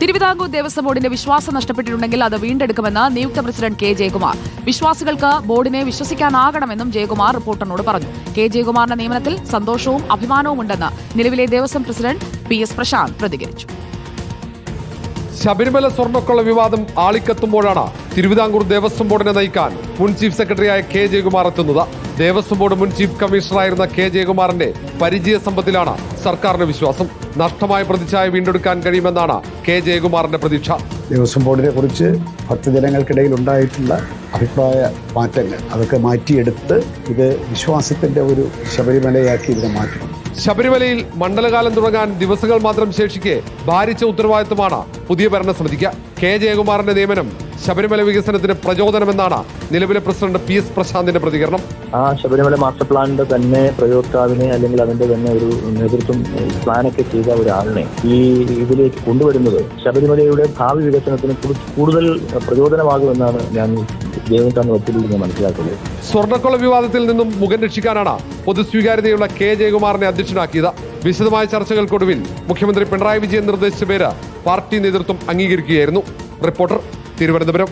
തിരുവിതാംകൂർ ദേവസ്വം ബോർഡിന്റെ വിശ്വാസം നഷ്ടപ്പെട്ടിട്ടുണ്ടെങ്കിൽ അത് വീണ്ടെടുക്കുമെന്ന് നിയുക്ത പ്രസിഡന്റ് കെ ജയകുമാർ. വിശ്വാസികൾക്ക് ബോർഡിനെ വിശ്വസിക്കാനാകണമെന്നും ജയകുമാർ റിപ്പോർട്ടറിനോട് പറഞ്ഞു. കെ ജയകുമാറിന്റെ നിയമനത്തിൽ സന്തോഷവും അഭിമാനവും ഉണ്ടെന്ന് നിലവിലെ Devaswom president P S Prasanth പ്രതികരിച്ചു. ശബരിമല സ്വർണക്കൊള്ള വിവാദം ആളിക്കത്തുമ്പോഴാണ് തിരുവിതാംകൂർ ദേവസ്വം ബോർഡിനെ നയിക്കാൻ മുൻ ചീഫ് സെക്രട്ടറിയായ കെ ജയകുമാർ എത്തുന്നത്. ദേവസ്വം ബോർഡ് മുൻ ചീഫ് കമ്മീഷണറായിരുന്ന കെ ജയകുമാറിന്റെ പരിചയ സമ്പത്തിലാണ് സർക്കാരിന് വിശ്വാസം. നഷ്ടമായ പ്രതിച്ഛായ വീണ്ടെടുക്കാൻ കഴിയുമെന്നാണ് കെ ജയകുമാറിന്റെ പ്രതീക്ഷ. ദേവസ്വം ബോർഡിനെ കുറിച്ച് ഭക്തജനങ്ങൾക്കിടയിൽ ഉണ്ടായിട്ടുള്ള അഭിപ്രായ മാറ്റങ്ങൾ അതൊക്കെ മാറ്റിയെടുത്ത് ഇത് വിശ്വാസത്തിന്റെ ഒരു ശബരിമലയാക്കി ഇതിനെ മാറ്റണം. ശബരിമലയിൽ മണ്ഡലകാലം തുടങ്ങാൻ ദിവസങ്ങൾ മാത്രം ശേഷിക്കെ ഭാരിച്ച ഉത്തരവാദിത്തമാണ് പുതിയ ഭരണസമിതിക്ക്. കെ ജയകുമാറിന്റെ നിയമനം ശബരിമല വികസനത്തിന് പ്രചോദനമെന്നാണ് നിലവിലെ പ്രസിഡന്റ് പി എസ് പ്രശാന്തിന്റെ പ്രതികരണം. ആ ശബരിമല മാസ്റ്റർ പ്ലാനിന്റെ തന്നെ പ്രയോക്താവിനെ അല്ലെങ്കിൽ അതിന്റെ തന്നെ ഒരു നേതൃത്വം പ്ലാനൊക്കെ ചെയ്ത ഒരാളിനെ ഈ ഇതിലേക്ക് കൊണ്ടുവരുന്നത് ശബരിമലയുടെ ഭാവി വികസനത്തിന് കൂടുതൽ പ്രചോദനമാകുമെന്നാണ് ഞാൻ ദേവസ്ഥാന വക്കീലിൽ നിന്ന് മനസ്സിലാക്കുന്നത്. സ്വർണക്കൊള്ള വിവാദത്തിൽ നിന്നും മുഖം രക്ഷിക്കാനാണ് പൊതുസ്വീകാര്യതയുള്ള കെ ജയകുമാറിനെ അധ്യക്ഷനാക്കിയത്. വിശദമായ ചർച്ചകൾക്കൊടുവിൽ മുഖ്യമന്ത്രി പിണറായി വിജയൻ നിർദ്ദേശിച്ച പേര് പാർട്ടി നേതൃത്വം അംഗീകരിക്കുകയായിരുന്നു. റിപ്പോർട്ടർ തിരുവനന്തപുരം.